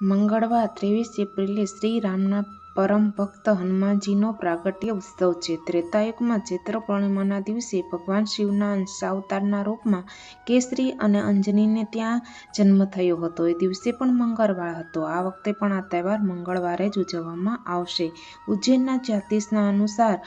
મંગળવાર ત્રેવીસ એપ્રિલે શ્રી રામના પરમ ભક્ત હનુમાનજીનો પ્રાગટ્ય ઉત્સવ છે. ત્રેતાયુગમાં ચૈત્ર પૂર્ણિમાના દિવસે ભગવાન શિવના અંશાવતારના રૂપમાં કેસરી અને અંજનીને ત્યાં જન્મ થયો હતો. એ દિવસે પણ મંગળવાર હતો. આ વખતે પણ આ તહેવાર મંગળવારે જ ઉજવવામાં આવશે. ઉજ્જૈનના જ્યોતિષના અનુસાર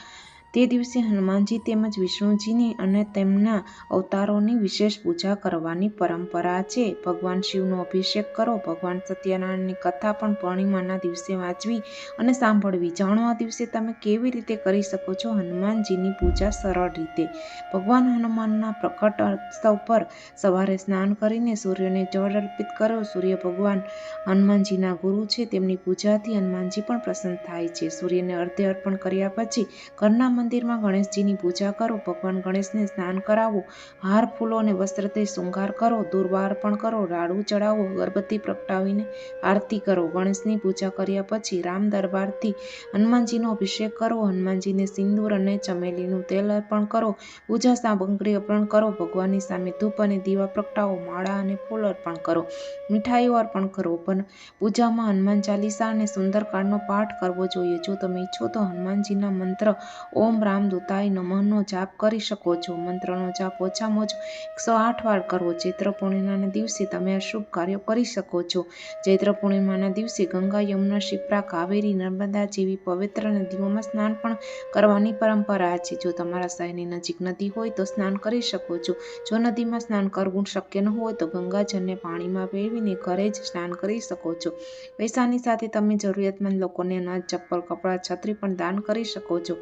તે દિવસે હનુમાનજી તેમજ વિષ્ણુજીની અને તેમના અવતારોની વિશેષ પૂજા કરવાની પરંપરા છે. ભગવાન શિવનો અભિષેક કરો, ભગવાન સત્યનારાયણની કથા પણ પૂર્ણિમાના દિવસે વાંચવી અને સાંભળવી. જાણો આ દિવસે તમે કેવી રીતે કરી શકો છો હનુમાનજીની પૂજા સરળ રીતે. ભગવાન હનુમાનના પ્રકટ ઉત્સવ પર સવારે સ્નાન કરીને સૂર્યને જળ અર્પિત કરો. સૂર્ય ભગવાન હનુમાનજીના ગુરુ છે. તેમની પૂજાથી હનુમાનજી પણ પ્રસન્ન થાય છે. સૂર્યને અર્ધે અર્પણ કર્યા પછી ઘરના મંદિરમાં ગણેશજીની પૂજા કરો. ભગવાન ગણેશને સ્નાન કરાવો. હાર, ફૂલો અને વસ્ત્રથી શૃંગાર કરો. દુર્વા અર્પણ કરો. રાડુ ચડાવો. અગરબત્તી પ્રગટાવીને આરતી કરો. ગણેશની પૂજા કર્યા પછી રામ દરબારથી હનુમાનજીનો અભિષેક કરો. હનુમાનજીને સિંદૂર અને ચમેલીનું તેલ અર્પણ કરો. પૂજા સામગ્રી અર્પણ કરો. ભગવાનની સામે ધૂપ અને દીવા પ્રગટાવો. માળા અને ફૂલ અર્પણ કરો. મીઠાઈઓ અર્પણ કરો. પણ પૂજામાં હનુમાન ચાલીસા અને સુંદરકાંડનો પાઠ કરવો જોઈએ. જો તમે ઈચ્છો તો હનુમાનજીના મંત્ર ઓમ રામદૂતાય નમઃનો જાપ કરી શકો છો. મંત્રનો જાપ ઓછામાં ઓછો એકસો આઠ વાર કરવો. ચૈત્ર પૂર્ણિમાના દિવસે તમે આ શુભ કાર્યો કરી શકો છો. ચૈત્ર પૂર્ણિમાના દિવસે ગંગા, યમુના, શિપ્રા કાવેરી, નર્મદા જેવી પવિત્ર નદીઓમાં સ્નાન પણ કરવાની પરંપરા છે. જો તમારા શહેરની નજીક નદી હોય તો સ્નાન કરી શકો છો. જો નદીમાં સ્નાન કરવું શક્ય ન હોય તો ગંગાજળને પાણીમાં ભેળવીને ઘરે જ સ્નાન કરી શકો છો. પૈસાની સાથે તમે જરૂરિયાતમંદ લોકોને અનાજ, ચપ્પલ, કપડાં, છત્રી પણ દાન કરી શકો છો.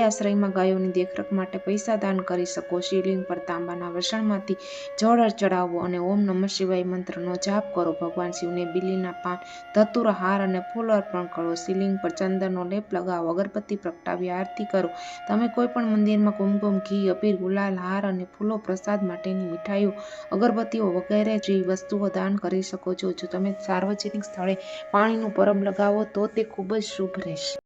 ગાય આશ્રયમાં ગાયોની દેખરેખ માટે પૈસા દાન કરી શકો. શિવલિંગ પર તાંબાના વસણમાંથી જળ ચડાવો અને ઓમ નમઃ શિવાય મંત્રનો જાપ કરો. ભગવાન શિવને બીલીના પાન, ધતુર હાર અને ફૂલ અર્પણ કરો. શિવલિંગ પર ચંદનનો લેપ લગાવો. અગરબત્તી પ્રગટાવી આરતી કરો. તમે કોઈ પણ મંદિરમાં કુમકુમ, ઘી, અબીર, ગુલાલ, હાર અને ફૂલો, પ્રસાદ માટેની મીઠાઈઓ, અગરબત્તીઓ વગેરે જેવી વસ્તુઓ દાન કરી શકો છો. જો તમે સાર્વજનિક સ્થળે પાણીનું પરબ લગાવો તો તે ખૂબ જ શુભ રહેશે.